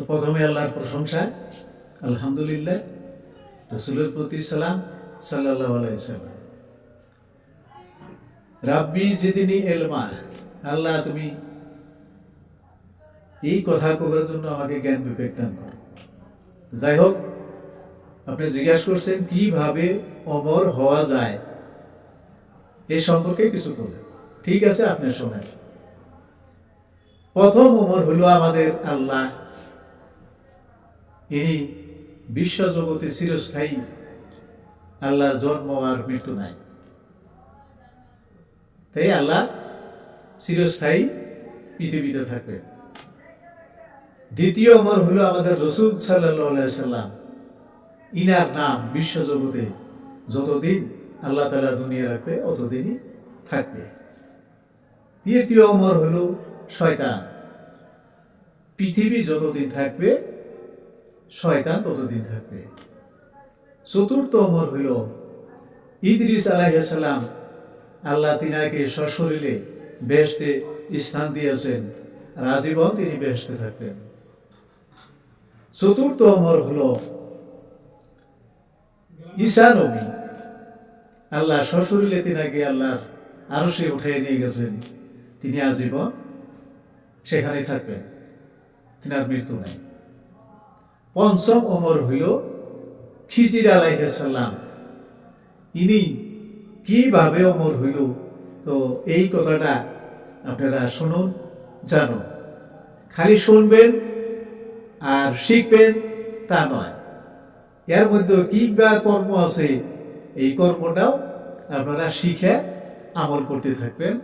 তো প্রথমে আল্লাহর প্রশংসা, আলহামদুলিল্লাহ, রসুলের প্রতি সালাম সাল্লাহ আলাইসাল্লাম রাব্বি, যেদিনই এলমা, আল্লাহ তুমি এই কথা করার জন্য আমাকে জ্ঞান বিবেক দান করো। যাই হোক আপনি জিজ্ঞাসা করছেন, কীভাবে অমর হওয়া যায়? এ সম্পর্কে কিছু বলেন। ঠিক আছে, আপনি শোনেন। প্রথম অমর হলো আমাদের আল্লাহ। ইনি বিশ্ব জগতে চিরস্থায়ী। আল্লাহর জন্ম আর মৃত্যু নাই। তাই আল্লাহ চিরস্থায়ী পৃথিবীতে থাকবে। দ্বিতীয় অমর হলো আমাদের রসুল সাল্লাম ইনার নাম বিশ্ব জগতে যতদিন আল্লাহ তালা দুনিয়া রাখবে, অতদিনই থাকবে। তৃতীয় অমর হলো শয়তান। পৃথিবী যতদিন থাকবে শয়তান ততদিন থাকবে। চতুর্থ অমর হইল ইদ্রিস আলাইসাল্লাম আল্লাহ তিনাকে সশরীরে বেহেস্তে স্থান দিয়েছেন। আর আজীবন তিনি বেহেস্তে থাকবেন। চতুর্থ অমর হল ঈশা নবী। আল্লাহ সশরীরে তিনাকে আল্লাহর আরও সে উঠে নিয়ে গেছেন। তিনি আজীবন সেখানে থাকবেন। তিনার মৃত্যু নেই। পঞ্চম অমর হইল খিজির আলাইসাল্লাম ইনি কীভাবে অমর হইল? তো এই কথাটা আপনারা শুনুন, জানুন। খালি শুনবেন আর শিখবেন তা নয়। এর মধ্যে কি বা কর্ম আছে, এই কর্মটাও আপনারা শিখে আমল করতে থাকবেন।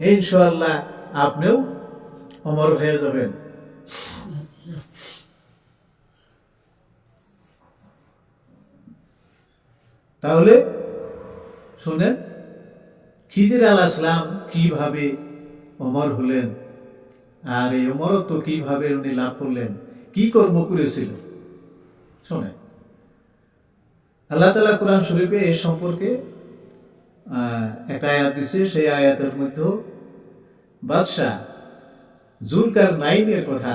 ইনশাল্লাহ আপনিও অমর হয়ে যাবেন। তাহলে শোনেন খিজির আল আসলাম কীভাবে অমর হলেন? আর এই অমরত্ব কীভাবে উনি লাভ করলেন? কি কর্ম করেছিল? শোনেন, আল্লাহ তালা কোরআন শরীফে এ সম্পর্কে একটা আয়াত দিছে, সেই আয়াতের মধ্যে বাদশাহ জুলকার নাইনের কথা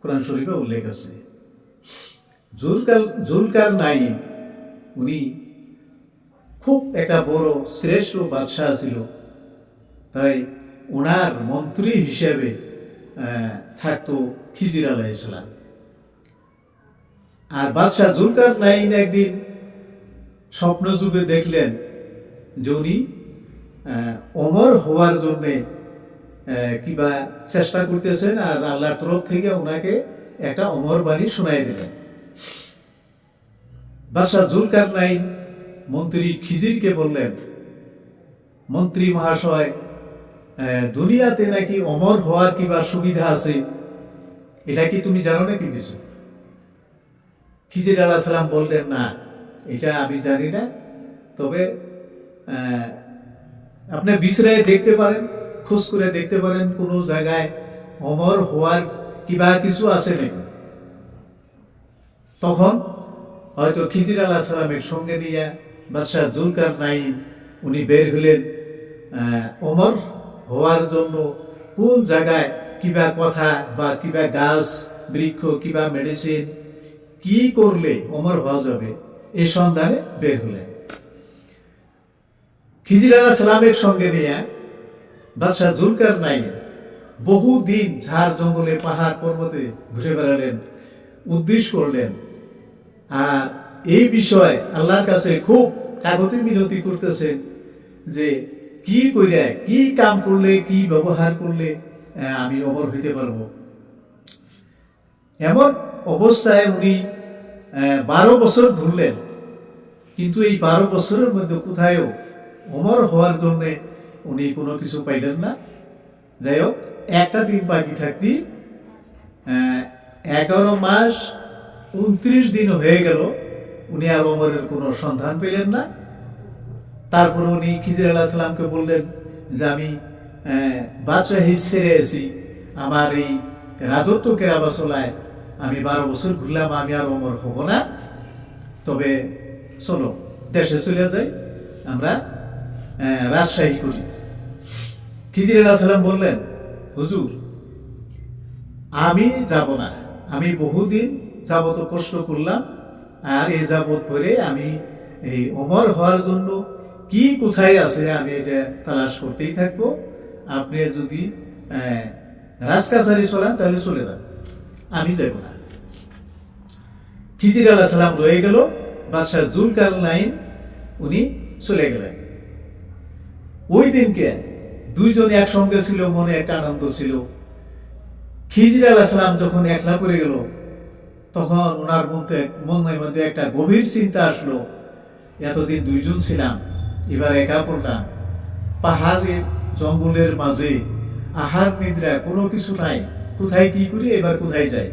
কোরআন শরীফে উল্লেখ আছে। জুলকার জুলকার নাইন উনি খুব একটা বড় শ্রেষ্ঠ বাদশাহ ছিল। তাই ওনার মন্ত্রী হিসেবে থাকতো খিজির আলাহ ইসলাম আর বাদশাহ জুলকার নাইন একদিন স্বপ্ন যুগে দেখলেন যে উনি অমর হওয়ার জন্যে কিবা চেষ্টা করতেছেন আর আল্লাহর তরফ থেকে ওনাকে একটা অমর বাণী শোনাই দিলেন। বাদশাহ জুলকার নাইন মন্ত্রী খিজিরকে বললেন, মন্ত্রী মহাশয় দুনিয়াতে নাকি অমর হওয়ার কিবা সুবিধা আছে? এটা কি তুমি জানো নাকি কিছু? খিজির আলাহ সালাম বললেন, না, এটা আমি জানি না। তবে আপনি বিছরায় দেখতে পারেন, খোঁজ করে দেখতে পারেন কোনো জায়গায় অমর হওয়ার কিবা কিছু আছে নাকি? তখন হয়তো খিজির আলাহ সালামের সঙ্গে নিয়ে বাদশাহ জুলকার নাইন উনি বের হলেন অমর হওয়ার জন্য। কোন জায়গায় কিবা কথা বা কিবা গাছ, বৃক্ষ, কিবা মেডিসিন কি করলে অমর হওয়া যাবে? এই সন্ধানে বের হলেন। খিজির আলাহ সালামের সঙ্গে নিয়ে বাদশাহ জুলকার নাইন বহুদিন ঝাড় জঙ্গলে পাহাড় পর্বতে ঘুরে বেড়ালেন, উদ্দেশ্য করলেন আর এই বিষয়ে আল্লাহর কাছে খুব কাগতি মিনতি করতেছে যে কি কইরা, কি কাম করলে, কি ব্যবহার করলে আমি অমর হইতে পারব। এমন অবস্থায় উনি বারো বছর ঘুরলেন। কিন্তু এই বারো বছরের মধ্যে কোথায়ও অমর হওয়ার জন্য উনি কোনো কিছু পাইলেন না। যাই হোক, একটা দিন বাকি থাকতে এগারো মাস উনত্রিশ দিন হয়ে গেল। উনি আর অমরের কোনো সন্ধান পেলেন না। তারপর উনি খিজির আলাহ সালামকে বললেন যে, আমি বাদশাহী ছেড়ে এসি আমার এই রাজত্ব কেরাবা চলায় আমি বারো বছর ঘুরলাম, আমি আর অমর হব না। তবে চলো, দেশে চলে যাই, আমরা রাজশাহী করি। খিজির আলাহ সালাম বললেন, হুজুর, আমি যাব না। আমি বহুদিন যাবত কষ্ট করলাম, আর এ যাবত করে আমি এই অমর হওয়ার জন্য কি কোথায় আছে আমি এটা তালাশ করতেই থাকব। আপনি যদি রাজকাছারি চলান, তাহলে চলে যান। আমি যাব না। খিজির আলাহ সালাম রয়ে গেল, বাদশাহ জুলকার নাইন, উনি চলে গেলেন। ওই দিনকে দুইজন একসঙ্গে ছিল, মনে একটা আনন্দ ছিল। খিজির আলাহ সালাম যখন একলা করে গেল তখন ওনার মধ্যে, মনের মধ্যে একটা গভীর চিন্তা আসলো। এতদিন দুইজন ছিলাম, এবার একা পড়লাম। পাহাড়ের জঙ্গলের মাঝে আহার নিদ্রা কোনো কিছু নাই। কোথায় কি করি, এবার কোথায় যাই?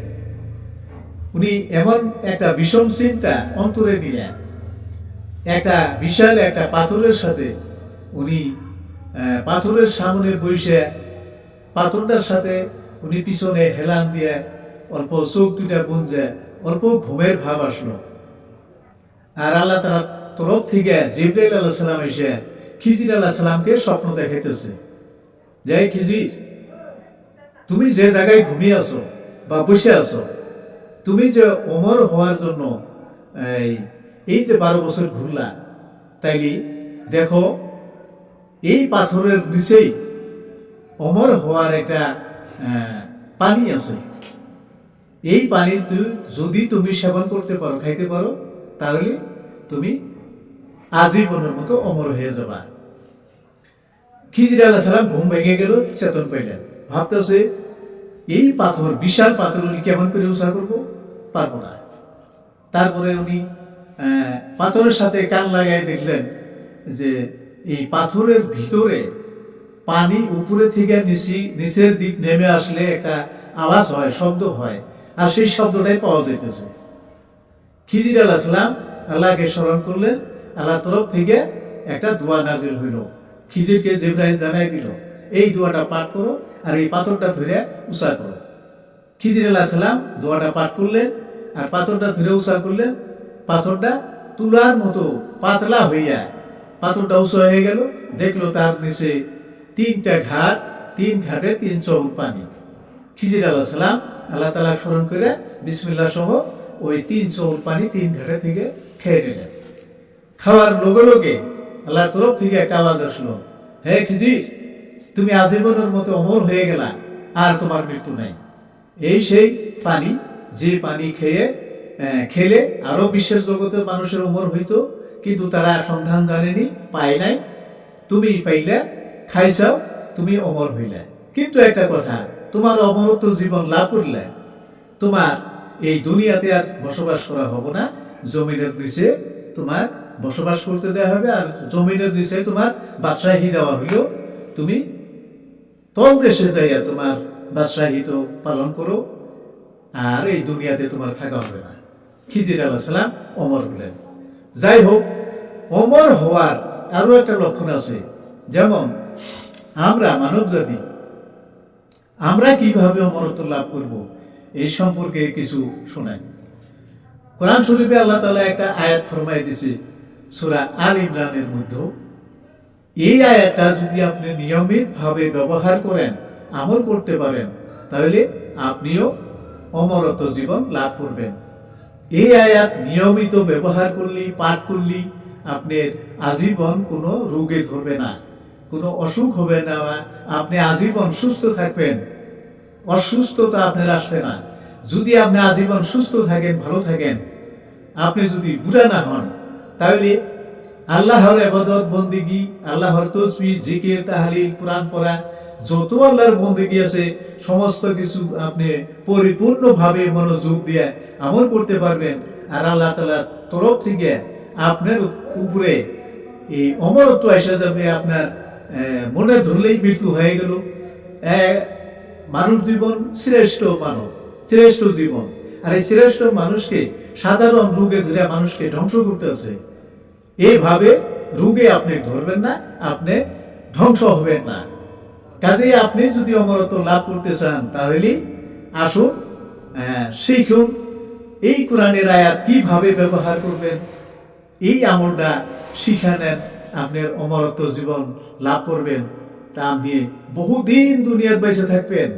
উনি এমন একটা বিষম চিন্তা অন্তরে নিয়ে একটা বিশাল একটা পাথরের সাথে উনি পাথরের সামনে বসে পাথরটার সাথে উনি পিছনে হেলান দিয়ে অল্প চোখ দুটা গুঞ্জে, অল্প ঘুমের ভাব আসলো। আর আল্লাহ তার তরফ থেকে জিব্রাইল আল্লাহ সালাম এসে খিজির আল্লাহ সালামকে স্বপ্ন দেখাইতেছে। যে খিজির, তুমি যে জায়গায় ঘুমিয়ে আছো বা বসে আছো, তুমি যে অমর হওয়ার জন্য, এই এই যে বারো বছর ঘুরলা, তাইলে দেখো, এই পাথরের নিচেই অমর হওয়ার একটা পানি আছে। এই পানি যদি তুমি সেবন করতে পারো, খাইতে পারো, তাহলে তুমি আজীবনের মতো অমর হয়ে যাবা। খিজির আল্লাহ সালাম ঘুম ভেঙে গেল, চেতন পাইলেন। ভাবতেছে, এই পাথর, বিশাল পাথর উনি কেমন করে উৎসাহ করব? পারব না। তারপরে উনি পাথরের সাথে কান লাগাই দেখলেন যে, এই পাথরের ভিতরে পানি উপরে থেকে নিচি, নিচের দিক নেমে আসলে একটা আওয়াজ হয়, শব্দ হয়। আর সেই শব্দটাই পাওয়া যাইতেছে। খিজির আল্লাহ সালাম আল্লাহকে স্মরণ করলেন, আল্লাহ তরফ থেকে একটা দোয়া নাজিল হইল। খিজিরকে জিব্রাহিম জানাই দিল, এই দোয়াটা পাঠ করো আর এই পাথরটা ধরে উষা করো। খিজির আল্লাহ সালাম দোয়াটা পাঠ করলেন আর পাথরটা ধরে উষা করলেন। পাথরটা তুলার মতো পাতলা হইয়া পাথরটা উঁচু হয়ে গেল। দেখল তার নিচে তিনটা ঘাট, তিন ঘাটে তিন চৌল পানি। খিজির আল্লাহ সালাম আল্লাহ তালা স্মরণ করে বিসমিল্লা সহ ওই তিন চৌল পানি তিন ঘাটে থেকে খেয়ে নিলেন। খাওয়ার লগে লোকে আল্লাহর তরফ থেকে একটা আওয়াজ আসলো, হে খিজির, তুমি আজীবনের মতো অমর হয়ে গেলা, আর তোমার মৃত্যু নাই। এই সেই পানি, যে পানি খেয়ে খেলে আরও বিশ্বের জগতের মানুষের অমর হইতো, কিন্তু তারা সন্ধান জানেনি, পায় নাই। তুমি পাইলে, খাইছাও, তুমি অমর হইলে। কিন্তু একটা কথা তোমার অমরত্ব জীবন লাভ করলে তোমার এই দুনিয়াতে আর বসবাস করা হবে না। জমিনের নিচে তোমার বসবাস করতে দেওয়া হবে আর জমিনের নিচে তোমার বাদশাহী দেওয়া হইল। তুমি তল দেশে যাইয়া তোমার বাদশাহী তো পালন করো, আর এই দুনিয়াতে তোমার থাকা হবে না। খিজির আল্লাহ সালাম অমর হলেন। যাই হোক, অমর হওয়ার আরও একটা লক্ষণ আছে। যেমন, আমরা মানব জাতি আমরা কীভাবে অমরত্ব লাভ করব এই সম্পর্কে কিছু শোনাই কোরআন শরীফে আল্লাহ তালা একটা আয়াত ফরমাই দিছে সূরা আল ইমরানের মধ্যে। এই আয়াতটা যদি আপনি নিয়মিতভাবে ব্যবহার করেন, আমল করতে পারেন, তাহলে আপনিও অমরত্ব জীবন লাভ করবেন। এই আয়াত নিয়মিত ব্যবহার করলি পাঠ করলি আপনার আজীবন কোনো রোগে ধরবে না। কোনো অসুখ হবে না আপনি আজীবন সুস্থ থাকবেন। অসুস্থতা আপনার আসবে না। যদি আপনি আজীবন সুস্থ থাকেন, ভালো থাকেন, আপনি যদি বুড়া না হন, তাহলে আল্লাহর আবাদত বন্দিগি, আল্লাহর তসবি, জিকির, তাহালিল, কোরআন পড়া, যত আল্লাহর বন্দিগি আছে, সমস্ত কিছু আপনি পরিপূর্ণভাবে মনোযোগ দিয়ে আমল করতে পারবেন। আর আল্লাহ তালার তরফ থেকে আপনার উপরে এই অমরত্ব এসে যাবে, আপনার মনে ধরলেই মৃত্যু হয়ে গেল। মানব জীবন শ্রেষ্ঠ মানব, শ্রেষ্ঠ জীবন। আর এই শ্রেষ্ঠ মানুষকে, সাধারণ রোগে ধরে মানুষকে ধ্বংস করতেছে এইভাবে রোগে আপনি ধরবেন না, আপনি ধ্বংস হবেন না। কাজেই আপনি যদি অমরত্ব লাভ করতে চান, তাহলে আসুন শিখুন, এই কোরআনের আয়াত কীভাবে ব্যবহার করবেন, এই আমলটা শিখা নেন। আপনার অমরত্ব জীবন লাভ করবেন তা আপনি বহুদিন দুনিয়ার বেঁচে থাকবেন।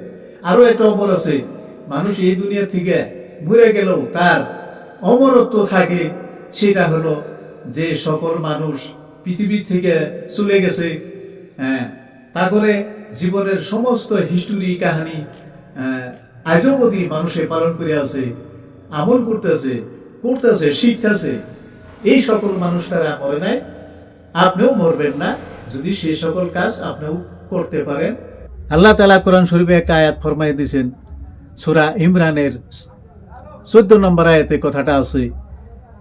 আরও একটা অমর আছে মানুষ এই দুনিয়া থেকে মরে গেলেও তার অমরত্ব থাকে সেটা হলো যে সকল মানুষ পৃথিবী থেকে চলে গেছে হ্যাঁ তারপরে জীবনের সমস্ত হিস্টোরি কাহিনী আহ, আজও অবধি মানুষে পালন করে আছে আমল করতেছে করতেছে শিখতেছে। এই সকল মানুষ তারা মরে নাই। আপনিও মরবেন না যদি সেই সকল কাজ আপনিও করতে পারেন। আল্লাহ তালা কোরআন শরীফে একটা আয়াত ফরমাই দিয়েছেন, সুরা ইমরানের চোদ্দ নম্বর আয়াতে কথাটা আছে,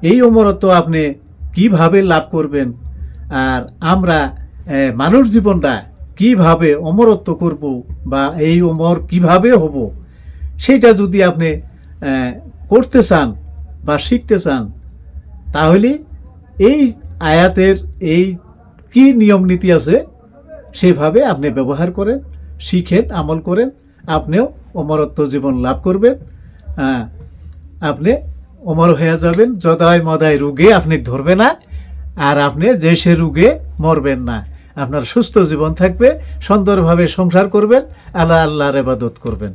এই অমরত্ব আপনি কীভাবে লাভ করবেন? আর আমরা মানুষ জীবনটা কীভাবে অমরত্ব করব বা এই অমর কীভাবে হব? সেটা যদি আপনি করতে চান বা শিখতে চান, তাহলে এই আয়াতের এই কি নিয়ম নীতি আছে সেভাবে আপনি ব্যবহার করেন শিখেন আমল করেন আপনিও অমরত্ব জীবন লাভ করবেন। আহ, আপনি অমর হয়ে যাবেন যদায় মদায় রোগে আপনি ধরবে না আর আপনি যে সে রোগে মরবেন না। আপনার সুস্থ জীবন থাকবে সুন্দরভাবে সংসার করবেন আল্লাহ আল্লাহর এবাদত করবেন।